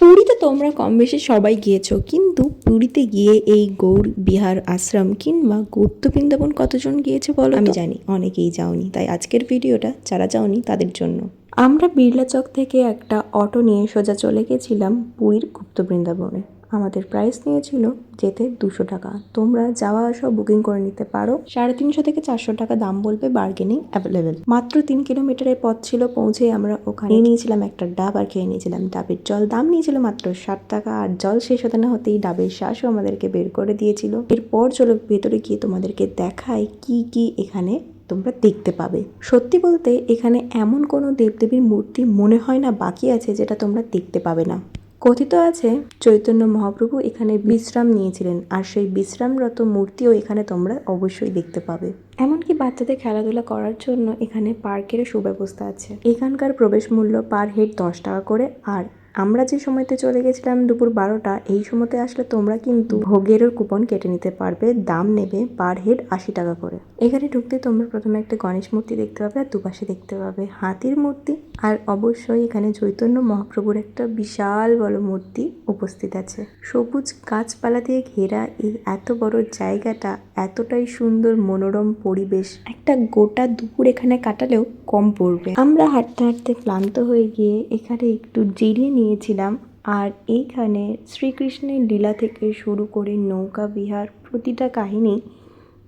পুরীতে তোমরা কম বেশি সবাই গিয়েছো কিন্তু পুরীতে গিয়ে এই গৌর বিহার আশ্রম কিংবা গুপ্ত বৃন্দাবন কতজন গিয়েছে বলো আমি জানি অনেকেই যাওনি তাই আজকের ভিডিওটা যারা যাওনি তাদের জন্য। আমরা বিড়লা চক থেকে একটা অটো নিয়ে সোজা চলে গেছিলাম পুরীর গুপ্ত বৃন্দাবনে। আমাদের প্রাইস নিয়েছিল যেতে দুশো টাকা। তোমরা যাওয়া আসা বুকিং করে নিতে পারো। সাড়ে তিনশো থেকে চারশো টাকা দাম বলবে বার্গেনিং অ্যাভেলেবেল মাত্র তিন কিলোমিটারের পথ ছিল পৌঁছে আমরা ওখানে নিয়েছিলাম একটা ডাব আর খেয়ে নিয়েছিলাম ডাবের জল। দাম নিয়েছিল মাত্র ষাট টাকা আর জল শেষ হতে না হতেই ডাবের শ্বাসও আমাদেরকে বের করে দিয়েছিল। এরপর চলো ভেতরে গিয়ে তোমাদেরকে দেখাই কি কি এখানে তোমরা দেখতে পাবে। সত্যি বলতে এখানে এমন কোনো দেবদেবীর মূর্তি মনে হয় না বাকি আছে যেটা তোমরা দেখতে পাবে না। কথিত আছে চৈতন্য মহাপ্রভু এখানে বিশ্রাম নিয়েছিলেন আর সেই বিশ্রামরত মূর্তিও এখানে তোমরা অবশ্যই দেখতে পাবে। এমনকি বাচ্চাদের খেলাধুলা করার জন্য এখানে পার্কের সুব্যবস্থা আছে। এখানকার প্রবেশ মূল্য পার হেড দশ টাকা করে আর আমরা যে সময়তে চলে গেছিলাম দুপুর বারোটা, এই সময়তে আসলে তোমরা কিন্তু ভোগেরও কুপন কেটে নিতে পারবে, দাম নেবে পার হেড আশি টাকা করে। এখানে ঢুকতে তোমরা প্রথমে একটা গণেশ মূর্তি দেখতে পাবে আর দুপাশে দেখতে পাবে হাতির মূর্তি। আর অবশ্যই এখানে চৈতন্য মহাপ্রভুর একটা বিশাল বড় মূর্তি উপস্থিত আছে। সবুজ গাছপালা দিয়ে ঘেরা এই এত বড় জায়গাটা, এতটাই সুন্দর মনোরম পরিবেশ। একটা গোটা দুপুর এখানে কাটালেও কম পড়বে। আমরা হাঁটতে হাঁটতে ক্লান্ত হয়ে গিয়ে এখানে একটু জিরিয়ে নিয়েছিলাম। আর এইখানে শ্রীকৃষ্ণের লীলা থেকে শুরু করে নৌকা, বিহার, প্রতিটা কাহিনী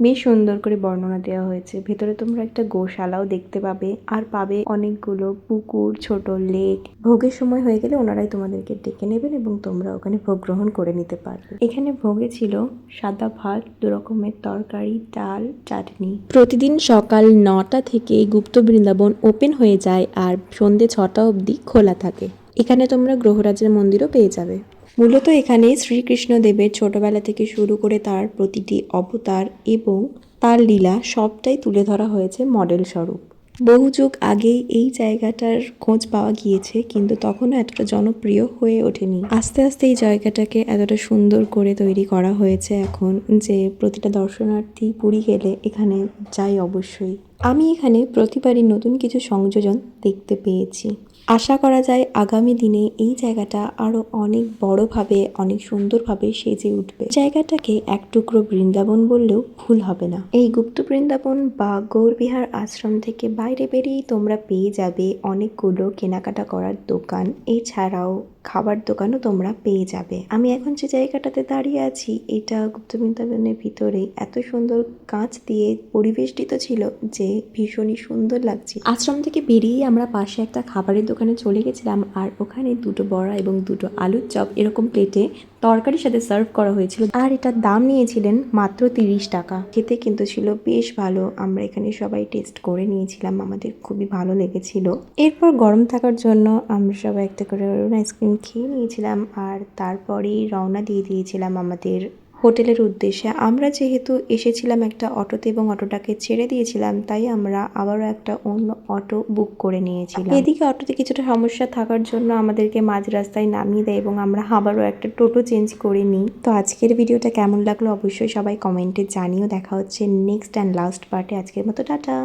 বেশ সুন্দর করে বর্ণনা দেওয়া হয়েছে। ভেতরে তোমরা একটা গোশালাও দেখতে পাবে আর পাবে অনেকগুলো পুকুর, ছোট লেক। ভোগের সময় হয়ে গেলে ওনারাই তোমাদেরকে ডেকে নেবেন এবং তোমরা ওখানে ভোগ গ্রহণ করে নিতে পারবে। এখানে ভোগে ছিল সাদা ভাত, দু রকমের তরকারি, ডাল, চাটনি। প্রতিদিন সকাল নটা থেকে গুপ্ত বৃন্দাবন ওপেন হয়ে যায় আর সন্ধে ছটা অবধি খোলা থাকে। এখানে তোমরা গ্রহরাজের মন্দিরও পেয়ে যাবে। মূলত এখানে শ্রীকৃষ্ণ দেবের ছোটবেলা থেকে শুরু করে তার প্রতিটি অবতার এবং তার লীলা সবটাই তুলে ধরা হয়েছে মডেল স্বরূপ। বহু যুগ আগেই এই জায়গাটার খোঁজ পাওয়া গিয়েছে, কিন্তু তখনও এতটা জনপ্রিয় হয়ে ওঠেনি। আস্তে আস্তে এই জায়গাটাকে এতটা সুন্দর করে তৈরি করা হয়েছে এখন যে প্রতিটা দর্শনার্থী পুরী গেলে এখানে যাই অবশ্যই। আমি এখানে প্রতিবারই নতুন কিছু সংযোজন দেখতে পেয়েছি। আশা করা যায় আগামী দিনে এই জায়গাটা আরও অনেক বড়ভাবে, অনেক সুন্দরভাবে সেজে উঠবে। জায়গাটাকে এক টুকরো বৃন্দাবন বললেও ভুল হবে না। এই গুপ্ত বৃন্দাবন বা গৌরবিহার আশ্রম থেকে বাইরে বেরিয়েই তোমরা পেয়ে যাবে অনেকগুলো কেনাকাটা করার দোকান। এছাড়াও খাবার দোকানও তোমরা পেয়ে যাবে। আমি এখন যে জায়গাটাতে দাঁড়িয়ে আছি, এটা গুপ্ত বৃন্দাবনের ভিতরে এত সুন্দর কাঁচ দিয়ে পরিবেষ্টিত ছিল যে ভীষণই সুন্দর লাগছে। আশ্রম থেকে বেরিয়ে আমরা পাশে একটা খাবারের দোকানে চলে গেছিলাম, আর ওখানে দুটো বড়া এবং দুটো আলুর চপ এরকম প্লেটে তরকারির সাথে সার্ভ করা হয়েছিল। আর এটার দাম নিয়েছিলেন মাত্র তিরিশ টাকা। খেতে কিন্তু ছিল বেশ ভালো। আমরা এখানে সবাই টেস্ট করে নিয়েছিলাম। আমাদের খুবই ভালো লেগেছিল। এরপর গরম থাকার জন্য আমরা সবাই একটা করে আইসক্রিম খেয়ে নিয়েছিলাম। আর তারপরেই রওনা দিয়ে দিয়েছিলাম আমাদের হোটেলের উদ্দেশ্যে। আমরা যেহেতু এসেছিলাম একটা অটোতে এবং অটোটাকে ছেড়ে দিয়েছিলাম, তাই আমরা আবারও একটা অন্য অটো বুক করে নিয়েছিলাম। এদিকে অটোতে কিছুটা সমস্যা থাকার জন্য আমাদেরকে মাঝ রাস্তায় নামিয়ে দেয় এবং আমরা আবারও একটা টোটো চেঞ্জ করে নিই। তো আজকের ভিডিওটা কেমন লাগল অবশ্যই সবাই কমেন্টে জানিও। দেখা হচ্ছে নেক্সট অ্যান্ড লাস্ট পার্টে। আজকের মতো, টাটা!